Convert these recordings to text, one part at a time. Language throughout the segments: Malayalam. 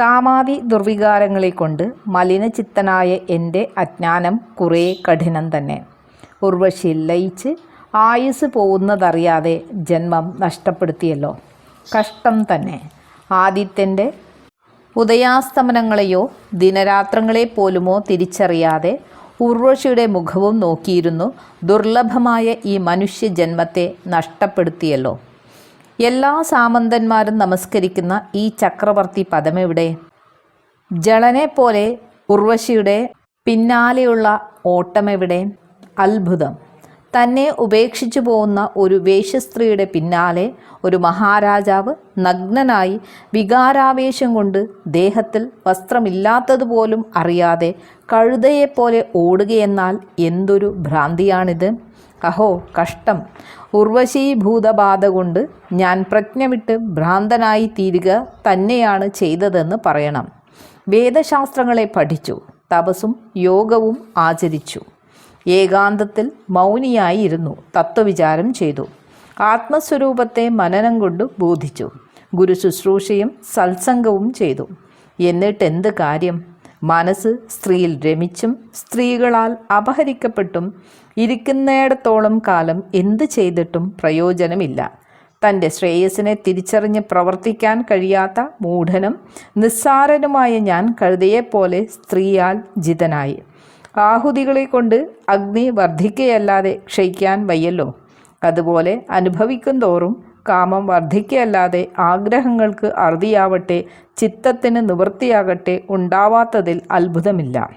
കാമാതി ദുർവികാരങ്ങളെ കൊണ്ട് മലിനചിത്തനായ എന്റെ അജ്ഞാനം കുറേ കഠിനം തന്നെ. ഉർവശി ലയിച്ച് ആയുസ് പോകുന്നതറിയാതെ ജന്മം നഷ്ടപ്പെടുത്തിയല്ലോ. കഷ്ടം തന്നെ. ആദിത്യന്റെ ഉദയാസ്തമനങ്ങളെയോ ദിനരാത്രങ്ങളെ പോലുമോ തിരിച്ചറിയാതെ ഉർവശിയുടെ മുഖവും നോക്കിയിരുന്നു ദുർലഭമായ ഈ മനുഷ്യ ജന്മത്തെ നഷ്ടപ്പെടുത്തിയല്ലോ. എല്ലാ സാമന്തന്മാരും നമസ്കരിക്കുന്ന ഈ ചക്രവർത്തി പദമെവിടെ ജളനെ പോലെ ഉർവശിയുടെ പിന്നാലെയുള്ള ഓട്ടമെവിടെ അത്ഭുതം. തന്നെ ഉപേക്ഷിച്ചു പോകുന്ന ഒരു വേഷസ്ത്രീയുടെ പിന്നാലെ ഒരു മഹാരാജാവ് നഗ്നനായി വികാരാവേശം കൊണ്ട് ദേഹത്തിൽ വസ്ത്രമില്ലാത്തതുപോലും അറിയാതെ കഴുതയെപ്പോലെ ഓടുകയെന്നാൽ എന്തൊരു ഭ്രാന്തിയാണിത്. അഹോ കഷ്ടം. ഉർവശീഭൂതബാധ കൊണ്ട് ഞാൻ പ്രജ്ഞ വിട്ട് ഭ്രാന്തനായി തീരുക തന്നെയാണ് ചെയ്തതെന്ന് പറയണം. വേദശാസ്ത്രങ്ങളെ പഠിച്ചു തപസും യോഗവും ആചരിച്ചു. ഏകാന്തത്തിൽ മൗനിയായി ഇരുന്നു തത്വവിചാരം ചെയ്തു. ആത്മസ്വരൂപത്തെ മനനം കൊണ്ട് ബോധിച്ചു. ഗുരു ശുശ്രൂഷയും സത്സംഗവും ചെയ്തു. എന്നിട്ടെന്ത് കാര്യം? മനസ്സ് സ്ത്രീയിൽ രമിച്ചും സ്ത്രീകളാൽ അപഹരിക്കപ്പെട്ടും ഇരിക്കുന്നിടത്തോളം കാലം എന്ത് ചെയ്തിട്ടും പ്രയോജനമില്ല. തന്റെ ശ്രേയസിനെ തിരിച്ചറിഞ്ഞ് പ്രവർത്തിക്കാൻ കഴിയാത്ത മൂഢനും നിസ്സാരനുമായ ഞാൻ കഴുതയെപ്പോലെ സ്ത്രീയാൽ ജിതനായി. ആഹുതികളെ കൊണ്ട് അഗ്നി വർദ്ധിക്കുകയല്ലാതെ ക്ഷയിക്കാൻ വയ്യല്ലോ. അതുപോലെ അനുഭവിക്കും തോറും കാമം വർദ്ധിക്കുകയല്ലാതെ ആഗ്രഹങ്ങൾക്ക് അറുതിയാവട്ടെ ചിത്തത്തിന് നിവൃത്തിയാകട്ടെ ഉണ്ടാവാത്തതിൽ അത്ഭുതമില്ല.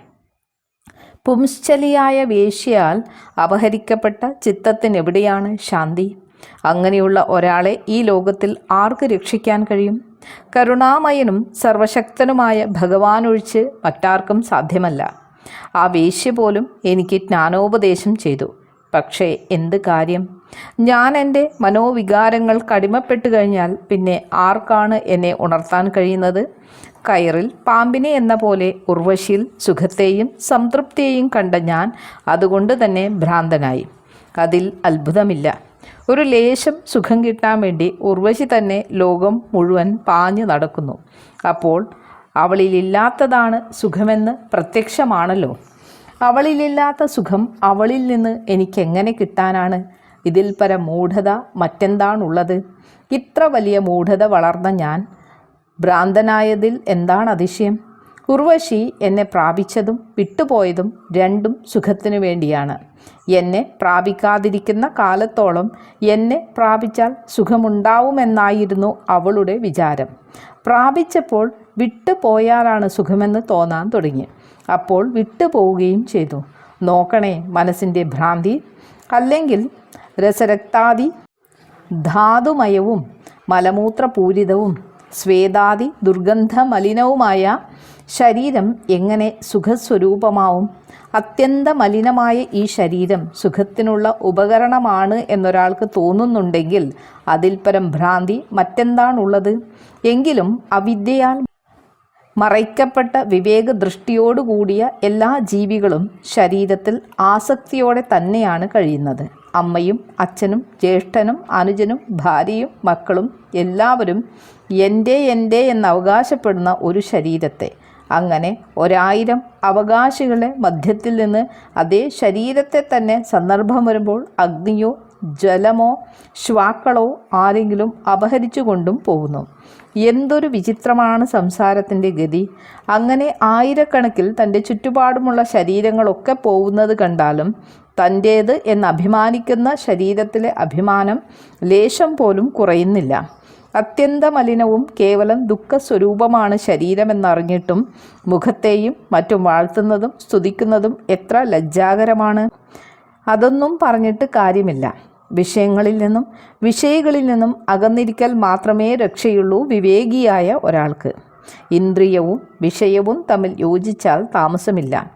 പുംശ്ചലിയായ വേശ്യയാൽ അപഹരിക്കപ്പെട്ട ചിത്തത്തിനെവിടെയാണ് ശാന്തി? അങ്ങനെയുള്ള ഒരാളെ ഈ ലോകത്തിൽ ആർക്ക് രക്ഷിക്കാൻ കഴിയും? കരുണാമയനും സർവശക്തനുമായ ഭഗവാനൊഴിച്ച് മറ്റാർക്കും സാധ്യമല്ല. ആ വേശ്യ പോലും എനിക്ക് ജ്ഞാനോപദേശം ചെയ്തു. പക്ഷേ എന്ത് കാര്യം? ഞാൻ എന്റെ മനോവികാരങ്ങൾ കടിമപ്പെട്ടു കഴിഞ്ഞാൽ പിന്നെ ആർക്കാണ് എന്നെ ഉണർത്താൻ കഴിയുന്നത്? കയറിൽ പാമ്പിനെ എന്ന പോലെ ഉർവശിയിൽ സുഖത്തെയും സംതൃപ്തിയെയും കണ്ട ഞാൻ അതുകൊണ്ട് തന്നെ ഭ്രാന്തനായി. അതിൽ അത്ഭുതമില്ല. ഒരു ലേശം സുഖം കിട്ടാൻ വേണ്ടി ഉർവശി തന്നെ ലോകം മുഴുവൻ പാഞ്ഞു നടക്കുന്നു. അപ്പോൾ അവളിലില്ലാത്തതാണ് സുഖമെന്ന് പ്രത്യക്ഷമാണല്ലോ. അവളിലില്ലാത്ത സുഖം അവളിൽ നിന്ന് എനിക്കെങ്ങനെ കിട്ടാനാണ്? ഇതിൽ പര മൂഢത മറ്റെന്താണുള്ളത്? ഇത്ര വലിയ മൂഢത വളർന്ന ഞാൻ ഭ്രാന്തനായതിൽ എന്താണ് അതിശയം? ഉർവശി എന്നെ പ്രാപിച്ചതും വിട്ടുപോയതും രണ്ടും സുഖത്തിനു വേണ്ടിയാണ്. എന്നെ പ്രാപിക്കാതിരിക്കുന്ന കാലത്തോളം എന്നെ പ്രാപിച്ചാൽ സുഖമുണ്ടാവുമെന്നായിരുന്നു അവളുടെ വിചാരം. പ്രാപിച്ചപ്പോൾ വിട്ടുപോയാലാണ് സുഖമെന്ന് തോന്നാൻ തുടങ്ങി. അപ്പോൾ വിട്ടുപോവുകയും ചെയ്തു. നോക്കണേ മനസ്സിന്റെ ഭ്രാന്തി. അല്ലെങ്കിൽ രസരക്താദി ധാതുമയവും മലമൂത്രപൂരിതവും സ്വേദാദി ദുർഗന്ധമലിനവുമായ ശരീരം എങ്ങനെ സുഖസ്വരൂപമാവും? അത്യന്ത മലിനമായ ഈ ശരീരം സുഖത്തിനുള്ള ഉപകരണമാണ് എന്നൊരാൾക്ക് തോന്നുന്നുണ്ടെങ്കിൽ അതിൽപരം ഭ്രാന്തി മറ്റെന്താണുള്ളത്? എങ്കിലും അവിദ്യയാൽ മറയ്ക്കപ്പെട്ട വിവേക ദൃഷ്ടിയോടുകൂടിയ എല്ലാ ജീവികളും ശരീരത്തിൽ ആസക്തിയോടെ തന്നെയാണ് കഴിയുന്നത്. അമ്മയും അച്ഛനും ജ്യേഷ്ഠനും അനുജനും ഭാര്യയും മക്കളും എല്ലാവരും എന്റെ എന്റെ എന്ന് അവകാശപ്പെടുന്ന ഒരു ശരീരത്തെ. അങ്ങനെ ഒരായിരം അവകാശികളെ മധ്യത്തിൽ നിന്ന് അതേ ശരീരത്തെ തന്നെ സന്ദർഭം വരുമ്പോൾ അഗ്നിയോ ജലമോ ശ്വാക്കളോ ആരെങ്കിലും അപഹരിച്ചു കൊണ്ടും പോകുന്നു. എന്തൊരു വിചിത്രമാണ് സംസാരത്തിന്റെ ഗതി. അങ്ങനെ ആയിരക്കണക്കിൽ തന്റെ ചുറ്റുപാടുമുള്ള ശരീരങ്ങളൊക്കെ പോകുന്നത് കണ്ടാലും തന്റേത് എന്ന് അഭിമാനിക്കുന്ന ശരീരത്തിലെ അഭിമാനം ലേശം പോലും കുറയുന്നില്ല. അത്യന്തമലിനവും കേവലം ദുഃഖസ്വരൂപമാണ് ശരീരമെന്നറിഞ്ഞിട്ടും മുഖത്തെയും മറ്റും വാഴ്ത്തുന്നതും സ്തുതിക്കുന്നതും എത്ര ലജ്ജാകരമാണ്. അതൊന്നും പറഞ്ഞിട്ട് കാര്യമില്ല. വിഷയങ്ങളിൽ നിന്നും വിഷയികളിൽ നിന്നും അകന്നിരിക്കൽ മാത്രമേ രക്ഷയുള്ളൂ വിവേകിയായ ഒരാൾക്ക്. ഇന്ദ്രിയവും വിഷയവും തമ്മിൽ യോജിച്ചാൽ താമസമില്ല.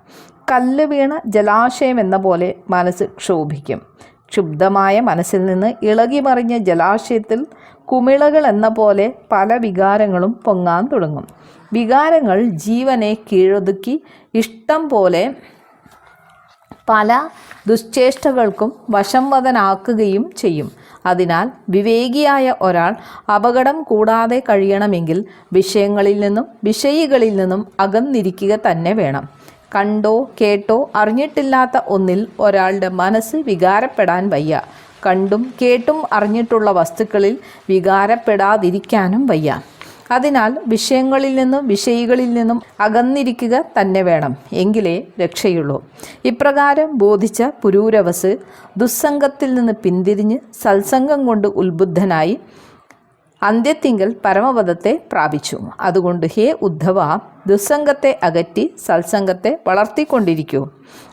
കല്ല് വീണ ജലാശയം എന്ന പോലെ മനസ്സ് ക്ഷോഭിക്കും. ക്ഷുബ്ധമായ മനസ്സിൽ നിന്ന് ഇളകി മറിഞ്ഞ ജലാശയത്തിൽ കുമിളകൾ എന്ന പോലെ പല വികാരങ്ങളും പൊങ്ങാൻ തുടങ്ങും. വികാരങ്ങൾ ജീവനെ കീഴൊതുക്കി ഇഷ്ടം പോലെ പല ദുശ്ചേഷ്ടകൾക്കും വശംവദനാക്കുകയും ചെയ്യും. അതിനാൽ വിവേകിയായ ഒരാൾ അപകടം കൂടാതെ കഴിയണമെങ്കിൽ വിഷയങ്ങളിൽ നിന്നും വിഷയികളിൽ നിന്നും അകന്നിരിക്കുക തന്നെ വേണം. കണ്ടോ കേട്ടോ അറിഞ്ഞിട്ടില്ലാത്ത ഒന്നിൽ ഒരാളുടെ മനസ്സ് വികാരപ്പെടാൻ വയ്യ. കണ്ടും കേട്ടും അറിഞ്ഞിട്ടുള്ള വസ്തുക്കളിൽ വികാരപ്പെടാതിരിക്കാനും വയ്യ. അതിനാൽ വിഷയങ്ങളിൽ നിന്നും വിഷയികളിൽ നിന്നും അകന്നിരിക്കുക തന്നെ വേണം എങ്കിലേ രക്ഷയുള്ളൂ. ഇപ്രകാരം ബോധിച്ച പുരൂരവസ് ദുസ്സംഗത്തിൽ നിന്ന് പിന്തിരിഞ്ഞ് സത്സംഗം കൊണ്ട് ഉത്ബുദ്ധനായി അന്ത്യത്തിങ്കൽ പരമപദത്തെ പ്രാപിച്ചു. അതുകൊണ്ട് ഹേ ഉദ്ധവ ദുസ്സംഗത്തെ അകറ്റി സത്സംഗത്തെ വളർത്തിക്കൊണ്ടിരിക്കൂ.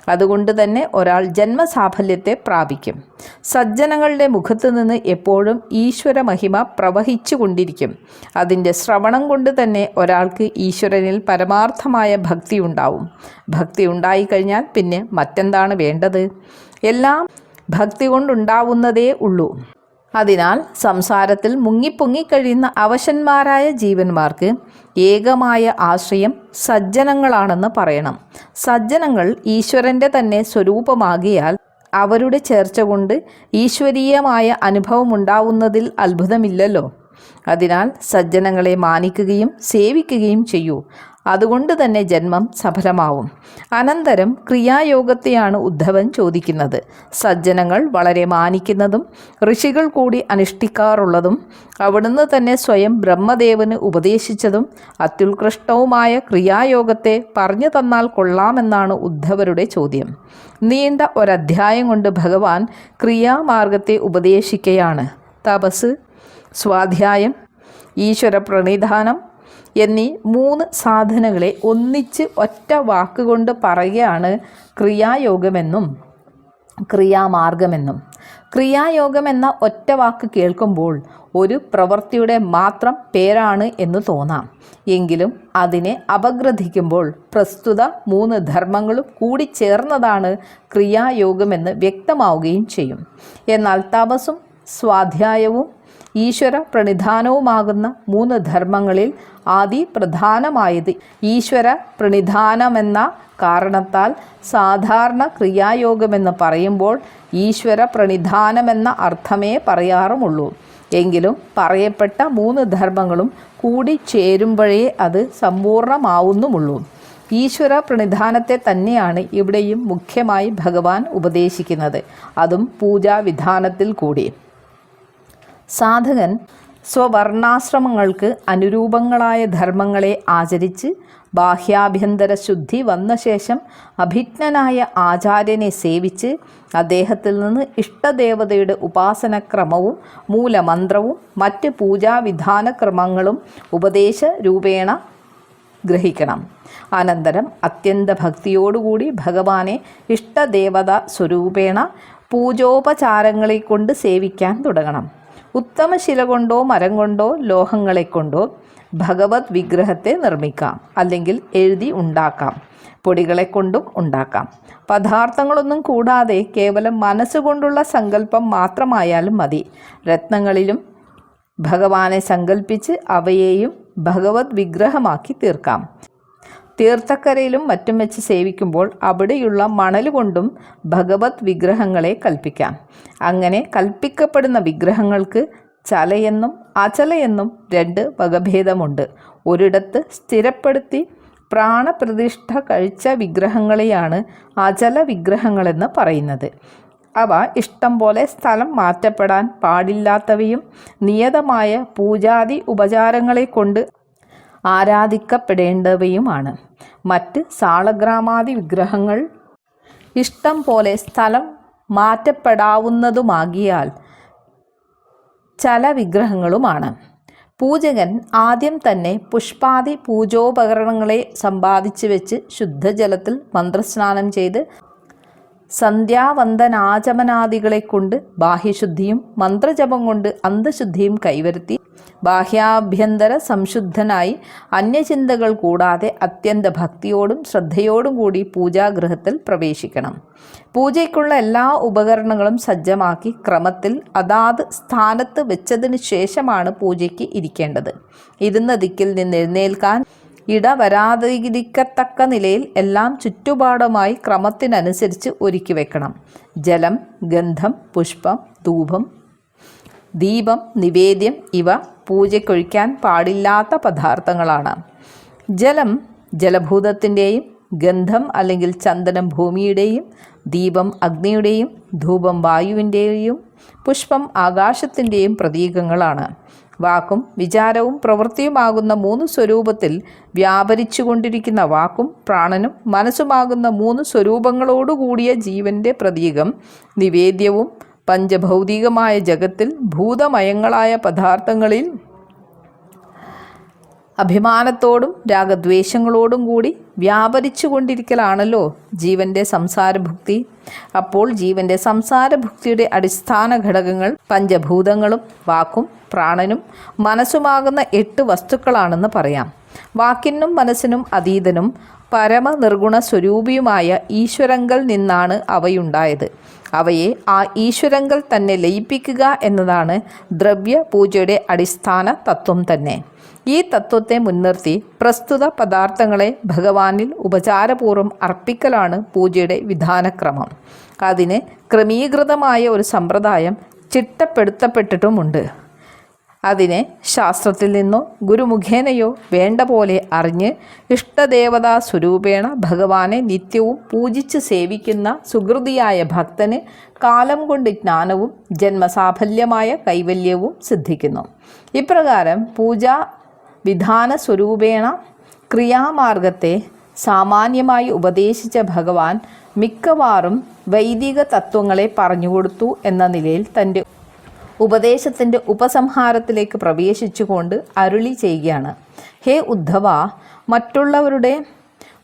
അതുകൊണ്ട് തന്നെ ഒരാൾ ജന്മസാഫല്യത്തെ പ്രാപിക്കും. സജ്ജനങ്ങളുടെ മുഖത്ത് നിന്ന് എപ്പോഴും ഈശ്വര മഹിമ പ്രവഹിച്ചു കൊണ്ടിരിക്കും അതിന്റെ ശ്രവണം കൊണ്ട് തന്നെ ഒരാൾക്ക് ഈശ്വരനിൽ പരമാർത്ഥമായ ഭക്തി ഉണ്ടാവും. ഭക്തി ഉണ്ടായിക്കഴിഞ്ഞാൽ പിന്നെ മറ്റെന്താണ് വേണ്ടത്? എല്ലാം ഭക്തി കൊണ്ടുണ്ടാവുന്നതേ ഉള്ളൂ. അതിനാൽ സംസാരത്തിൽ മുങ്ങിപ്പൊങ്ങിക്കഴിയുന്ന അവശന്മാരായ ജീവന്മാർക്ക് ഏകമായ ആശ്രയം സജ്ജനങ്ങളാണെന്ന് പറയണം. സജ്ജനങ്ങൾ ഈശ്വരന്റെ തന്നെ സ്വരൂപമാകിയാൽ അവരുടെ ചേർച്ച കൊണ്ട് ഈശ്വരീയമായ അനുഭവം ഉണ്ടാവുന്നതിൽ അത്ഭുതമില്ലല്ലോ. അതിനാൽ സജ്ജനങ്ങളെ മാനിക്കുകയും സേവിക്കുകയും ചെയ്യൂ. അതുകൊണ്ട് തന്നെ ജന്മം സഫലമാവും. അനന്തരം ക്രിയായോഗത്തെയാണ് ഉദ്ധവൻ ചോദിക്കുന്നത്. സജ്ജനങ്ങൾ വളരെ മാനിക്കുന്നതും ഋഷികൾ കൂടി അനുഷ്ഠിക്കാറുള്ളതും അവിടുന്ന് തന്നെ സ്വയം ബ്രഹ്മദേവന് ഉപദേശിച്ചതും അത്യുത്കൃഷ്ടവുമായ ക്രിയായോഗത്തെ പറഞ്ഞു തന്നാൽ കൊള്ളാമെന്നാണ് ഉദ്ധവരുടെ ചോദ്യം. നീണ്ട ഒരധ്യായം കൊണ്ട് ഭഗവാൻ ക്രിയാമാർഗത്തെ ഉപദേശിക്കുകയാണ് തപസ് സ്വാധ്യായം ഈശ്വര പ്രണിധാനം എന്നീ മൂന്ന് സാധനങ്ങളെ ഒന്നിച്ച് ഒറ്റ വാക്കുകൊണ്ട് പറയുകയാണ് ക്രിയായോഗമെന്നും ക്രിയാമാർഗമെന്നും. ക്രിയായോഗം എന്ന ഒറ്റ വാക്ക് കേൾക്കുമ്പോൾ ഒരു പ്രവൃത്തിയുടെ മാത്രം പേരാണ് എന്ന് തോന്നാം. എങ്കിലും അതിനെ അപഗ്രഥിക്കുമ്പോൾ പ്രസ്തുത മൂന്ന് ധർമ്മങ്ങളും കൂടി ചേർന്നതാണ് ക്രിയായോഗമെന്ന് വ്യക്തമാവുകയും ചെയ്യും. എന്നാൽ തപസ്സും സ്വാധ്യായവും ഈശ്വര പ്രണിധാനവുമാകുന്ന മൂന്ന് ധർമ്മങ്ങളിൽ ആദി പ്രധാനമായത്. ഈശ്വര പ്രണിധാനമെന്ന കാരണത്താൽ സാധാരണ ക്രിയായോഗമെന്ന് പറയുമ്പോൾ ഈശ്വര പ്രണിധാനമെന്ന അർത്ഥമേ പറയാറുമുള്ളൂ. എങ്കിലും പറയപ്പെട്ട മൂന്ന് ധർമ്മങ്ങളും കൂടി ചേരുമ്പോഴേ അത് സമ്പൂർണമാവുന്നുമുള്ളൂ ഈശ്വര പ്രണിധാനത്തെ തന്നെയാണ് ഇവിടെയും മുഖ്യമായി ഭഗവാൻ ഉപദേശിക്കുന്നത്. അതും പൂജാവിധാനത്തിൽ കൂടി. സാധകൻ സ്വവർണാശ്രമങ്ങൾക്ക് അനുരൂപങ്ങളായ ധർമ്മങ്ങളെ ആചരിച്ച് ബാഹ്യാഭ്യന്തര ശുദ്ധി വന്ന ശേഷം അഭിജ്ഞനായ ആചാര്യനെ സേവിച്ച് അദ്ദേഹത്തിൽ നിന്ന് ഇഷ്ടദേവതയുടെ ഉപാസനക്രമവും മൂലമന്ത്രവും മറ്റ് പൂജാവിധാനക്രമങ്ങളും ഉപദേശ രൂപേണ ഗ്രഹിക്കണം. അനന്തരം അത്യന്ത ഭക്തിയോടുകൂടി ഭഗവാനെ ഇഷ്ടദേവത സ്വരൂപേണ പൂജോപചാരങ്ങളെ കൊണ്ട് സേവിക്കാൻ തുടങ്ങണം. ഉത്തമ ശില കൊണ്ടോ മരം കൊണ്ടോ ലോഹങ്ങളെ കൊണ്ടോ ഭഗവത് വിഗ്രഹത്തെ നിർമ്മിക്കാം. അല്ലെങ്കിൽ എഴുതി ഉണ്ടാക്കാം. പൊടികളെ കൊണ്ടും ഉണ്ടാക്കാം. പദാർത്ഥങ്ങളൊന്നും കൂടാതെ കേവലം മനസ്സുകൊണ്ടുള്ള സങ്കല്പം മാത്രമായാലും മതി. രത്നങ്ങളിലും ഭഗവാനെ സങ്കല്പിച്ച് അവയെയും ഭഗവത് വിഗ്രഹമാക്കി തീർക്കാം. തീർത്ഥക്കരയിലും മറ്റും വെച്ച് സേവിക്കുമ്പോൾ അവിടെയുള്ള മണലുകൊണ്ടും ഭഗവത് വിഗ്രഹങ്ങളെ കൽപ്പിക്കാം. അങ്ങനെ കൽപ്പിക്കപ്പെടുന്ന വിഗ്രഹങ്ങൾക്ക് ചലയെന്നും അചലയെന്നും രണ്ട് വകഭേദമുണ്ട്. ഒരിടത്ത് സ്ഥിരപ്പെടുത്തി പ്രാണപ്രതിഷ്ഠ കഴിച്ച വിഗ്രഹങ്ങളെയാണ് അചല വിഗ്രഹങ്ങളെന്ന് പറയുന്നത്. അവ ഇഷ്ടം പോലെ സ്ഥലം മാറ്റപ്പെടാൻ പാടില്ലാത്തവയും നിയതമായ പൂജാതി ഉപചാരങ്ങളെ കൊണ്ട് ആരാധിക്കപ്പെടേണ്ടവയുമാണ്. മറ്റ് സാളഗ്രാമാതി വിഗ്രഹങ്ങൾ ഇഷ്ടം പോലെ സ്ഥലം മാറ്റപ്പെടാവുന്നതുമാകിയാൽ ചല വിഗ്രഹങ്ങളുമാണ്. പൂജകൻ ആദ്യം തന്നെ പുഷ്പാദി പൂജോപകരണങ്ങളെ സമ്പാദിച്ചു വെച്ച് ശുദ്ധജലത്തിൽ മന്ത്രസ്നാനം ചെയ്ത് സന്ധ്യാവന്ദനാചമനാദികളെ കൊണ്ട് ബാഹ്യശുദ്ധിയും മന്ത്രജപം കൊണ്ട് അന്തശുദ്ധിയും കൈവരുത്തി ബാഹ്യാഭ്യന്തര സംശുദ്ധനായി അന്യചിന്തകൾ കൂടാതെ അത്യന്ത ഭക്തിയോടും ശ്രദ്ധയോടും കൂടി പൂജാഗൃഹത്തിൽ പ്രവേശിക്കണം. പൂജയ്ക്കുള്ള എല്ലാ ഉപകരണങ്ങളും സജ്ജമാക്കി ക്രമത്തിൽ അതാത് സ്ഥാനത്ത് വെച്ചതിന് ശേഷമാണ് പൂജയ്ക്ക് ഇരിക്കേണ്ടത്. ഇരുന്ന ദിക്കിൽ നിന്ന് എഴുന്നേൽക്കാൻ ഇട വരാതിരിക്കത്തക്ക നിലയിൽ എല്ലാം ചുറ്റുപാടുമായി ക്രമത്തിനനുസരിച്ച് ഒരുക്കി വെക്കണം. ജലം ഗന്ധം പുഷ്പം ധൂപം ദീപം നിവേദ്യം ഇവ പൂജയ്ക്കൊഴിക്കാൻ പാടില്ലാത്ത പദാർത്ഥങ്ങളാണ്. ജലം ജലഭൂതത്തിന്റെയും ഗന്ധം അല്ലെങ്കിൽ ചന്ദനം ഭൂമിയുടെയും ദീപം അഗ്നിയുടെയും ധൂപം വായുവിന്റെയും പുഷ്പം ആകാശത്തിന്റെയും പ്രതീകങ്ങളാണ്. വാക്കും വിചാരവും പ്രവൃത്തിയുമാകുന്ന മൂന്ന് സ്വരൂപത്തിൽ വ്യാപരിച്ചുകൊണ്ടിരിക്കുന്ന വാക്കും പ്രാണനും മനസ്സുമാകുന്ന മൂന്ന് സ്വരൂപങ്ങളോടുകൂടിയ ജീവന്റെ പ്രതീകം നിവേദ്യവും പഞ്ചഭൗതികമായ ജഗത്തിൽ ഭൂതമയങ്ങളായ പദാർത്ഥങ്ങളിൽ അഭിമാനത്തോടും രാഗദ്വേഷങ്ങളോടും കൂടി വ്യാപരിച്ചു കൊണ്ടിരിക്കലാണല്ലോ ജീവന്റെ സംസാരഭുക്തി. അപ്പോൾ ജീവന്റെ സംസാരഭുക്തിയുടെ അടിസ്ഥാന ഘടകങ്ങൾ പഞ്ചഭൂതങ്ങളും വാക്കും പ്രാണനും മനസ്സുമാകുന്ന എട്ട് വസ്തുക്കളാണെന്ന് പറയാം. വാക്കിനും മനസ്സിനും അതീതനും പരമ നിർഗുണ സ്വരൂപിയുമായ ഈശ്വരങ്കൽ നിന്നാണ് അവയുണ്ടായത്. അവയെ ആ ഈശ്വരങ്കൽ തന്നെ ലയിപ്പിക്കുക എന്നതാണ് ദ്രവ്യ പൂജയുടെ അടിസ്ഥാന തത്വം തന്നെ. ഈ തത്വത്തെ മുൻനിർത്തി പ്രസ്തുത പദാർത്ഥങ്ങളെ ഭഗവാനിൽ ഉപചാരപൂർവം അർപ്പിക്കലാണ് പൂജയുടെ വിധാനക്രമം. അതിന് ക്രമീകൃതമായ ഒരു സമ്പ്രദായം ചിട്ടപ്പെടുത്തപ്പെട്ടിട്ടുമുണ്ട്. അതിനെ ശാസ്ത്രത്തിൽ നിന്നോ ഗുരുമുഖേനയോ വേണ്ട പോലെ അറിഞ്ഞ് ഇഷ്ടദേവതാ സ്വരൂപേണ ഭഗവാനെ നിത്യവും പൂജിച്ച് സേവിക്കുന്ന സുഹൃതിയായ ഭക്തന് കാലം കൊണ്ട് ജ്ഞാനവും ജന്മസാഫല്യമായ കൈവല്യവും സിദ്ധിക്കുന്നു. ഇപ്രകാരം പൂജാ വിധാന സ്വരൂപേണ ക്രിയാമാർഗത്തെ സാമാന്യമായി ഉപദേശിച്ച ഭഗവാൻ മിക്കവാറും വൈദിക തത്വങ്ങളെ പറഞ്ഞുകൊടുത്തു എന്ന നിലയിൽ തന്റെ ഉപദേശത്തിന്റെ ഉപസംഹാരത്തിലേക്ക് പ്രവേശിച്ചുകൊണ്ട് അരുളി ചെയ്യുകയാണ്. ഹേ ഉദ്ധവ മറ്റുള്ളവരുടെ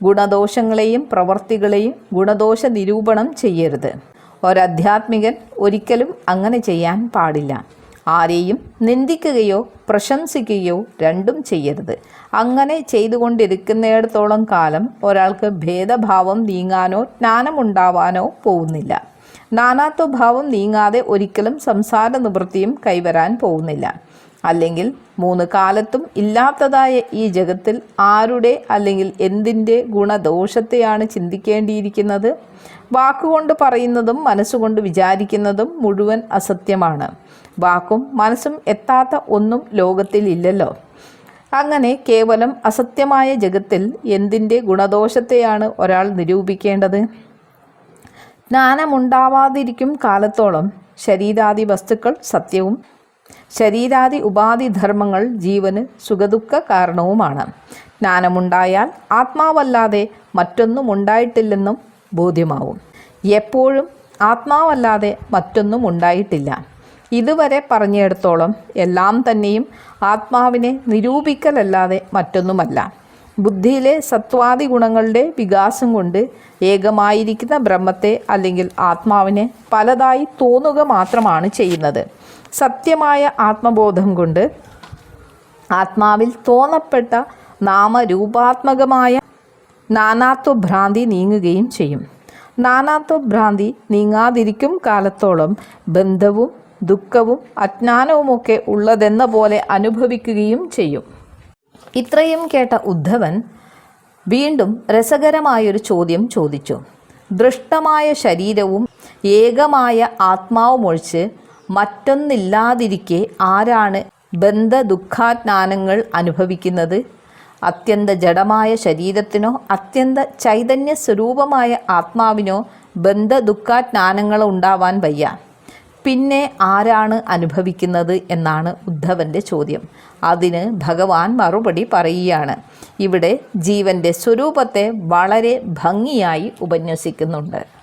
ഗുണദോഷങ്ങളെയും പ്രവർത്തികളെയും ഗുണദോഷ നിരൂപണം ചെയ്യരുത്. ഒരധ്യാത്മികൻ ഒരിക്കലും അങ്ങനെ ചെയ്യാൻ പാടില്ല. ആരെയും നിന്ദിക്കുകയോ പ്രശംസിക്കുകയോ രണ്ടും ചെയ്യരുത്. അങ്ങനെ ചെയ്തുകൊണ്ടിരിക്കുന്നിടത്തോളം കാലം ഒരാൾക്ക് ഭേദഭാവം നീങ്ങാനോ ജ്ഞാനമുണ്ടാവാനോ പോകുന്നില്ല. നാനാത്വഭാവം നീങ്ങാതെ ഒരിക്കലും സംസാര നിവൃത്തിയും കൈവരാൻ പോകുന്നില്ല. അല്ലെങ്കിൽ മൂന്ന് കാലത്തും ഇല്ലാത്തതായ ഈ ജഗത്തിൽ ആരുടെ അല്ലെങ്കിൽ എന്തിന്റെ ഗുണദോഷത്തെയാണ് ചിന്തിക്കേണ്ടിയിരിക്കുന്നത്? വാക്കുകൊണ്ട് പറയുന്നതും മനസ്സുകൊണ്ട് വിചാരിക്കുന്നതും മുഴുവൻ അസത്യമാണ്. വാക്കും മനസ്സും എത്താത്ത ഒന്നും ലോകത്തിൽ ഇല്ലല്ലോ അങ്ങനെ കേവലം അസത്യമായ ജഗത്തിൽ എന്തിന്റെ ഗുണദോഷത്തെയാണ് ഒരാൾ നിരൂപിക്കേണ്ടത്? ജ്ഞാനമുണ്ടാവാതിരിക്കും കാലത്തോളം ശരീരാദി വസ്തുക്കൾ സത്യവും. ശരീരാദി ഉപാധിധർമ്മങ്ങൾ ജീവന് സുഖദുഃഖ കാരണവുമാണ്. ജ്ഞാനമുണ്ടായാൽ ആത്മാവല്ലാതെ മറ്റൊന്നും ഉണ്ടായിട്ടില്ലെന്നും ബോധ്യമാവും. എപ്പോഴും ആത്മാവല്ലാതെ മറ്റൊന്നും ഉണ്ടായിട്ടില്ല. ഇതുവരെ പറഞ്ഞിടത്തോളം എല്ലാം തന്നെയും ആത്മാവിനെ നിരൂപിക്കലല്ലാതെ മറ്റൊന്നുമല്ല. ബുദ്ധിയിലെ സത്വാദി ഗുണങ്ങളുടെ വികാസം കൊണ്ട് ഏകമായിരിക്കുന്ന ബ്രഹ്മത്തെ അല്ലെങ്കിൽ ആത്മാവിനെ പലതായി തോന്നുക മാത്രമാണ് ചെയ്യുന്നത്. സത്യമായ ആത്മബോധം കൊണ്ട് ആത്മാവിൽ തോന്നപ്പെട്ട നാമരൂപാത്മകമായ നാനാത്വഭ്രാന്തി നീങ്ങുകയും ചെയ്യും. നാനാത്വഭ്രാന്തി നീങ്ങാതിരിക്കും കാലത്തോളം ബന്ധവും ദുഃഖവും അജ്ഞാനവുമൊക്കെ ഉള്ളതെന്ന പോലെ അനുഭവിക്കുകയും ചെയ്യും. ഇത്രയും കേട്ട ഉദ്ധവൻ വീണ്ടും രസകരമായൊരു ചോദ്യം ചോദിച്ചു. ദൃഷ്ടമായ ശരീരവും ഏകമായ ആത്മാവുമൊഴിച്ച് മറ്റൊന്നില്ലാതിരിക്കെ ആരാണ് ബന്ധ ദുഃഖാജ്ഞാനങ്ങൾ അനുഭവിക്കുന്നത്? അത്യന്ത ജഡമായ ശരീരത്തിനോ അത്യന്ത ചൈതന്യ സ്വരൂപമായ ആത്മാവിനോ ബന്ധ ദുഃഖാജ്ഞാനങ്ങൾ ഉണ്ടാവാൻ വയ്യ. പിന്നെ ആരാണ് അനുഭവിക്കുന്നത് എന്നാണ് ഉദ്ധവന്റെ ചോദ്യം. അതിന് ഭഗവാൻ മറുപടി പറയുകയാണ്. ഇവിടെ ജീവന്റെ സ്വരൂപത്തെ വളരെ ഭംഗിയായി ഉപന്യസിക്കുന്നുണ്ട്.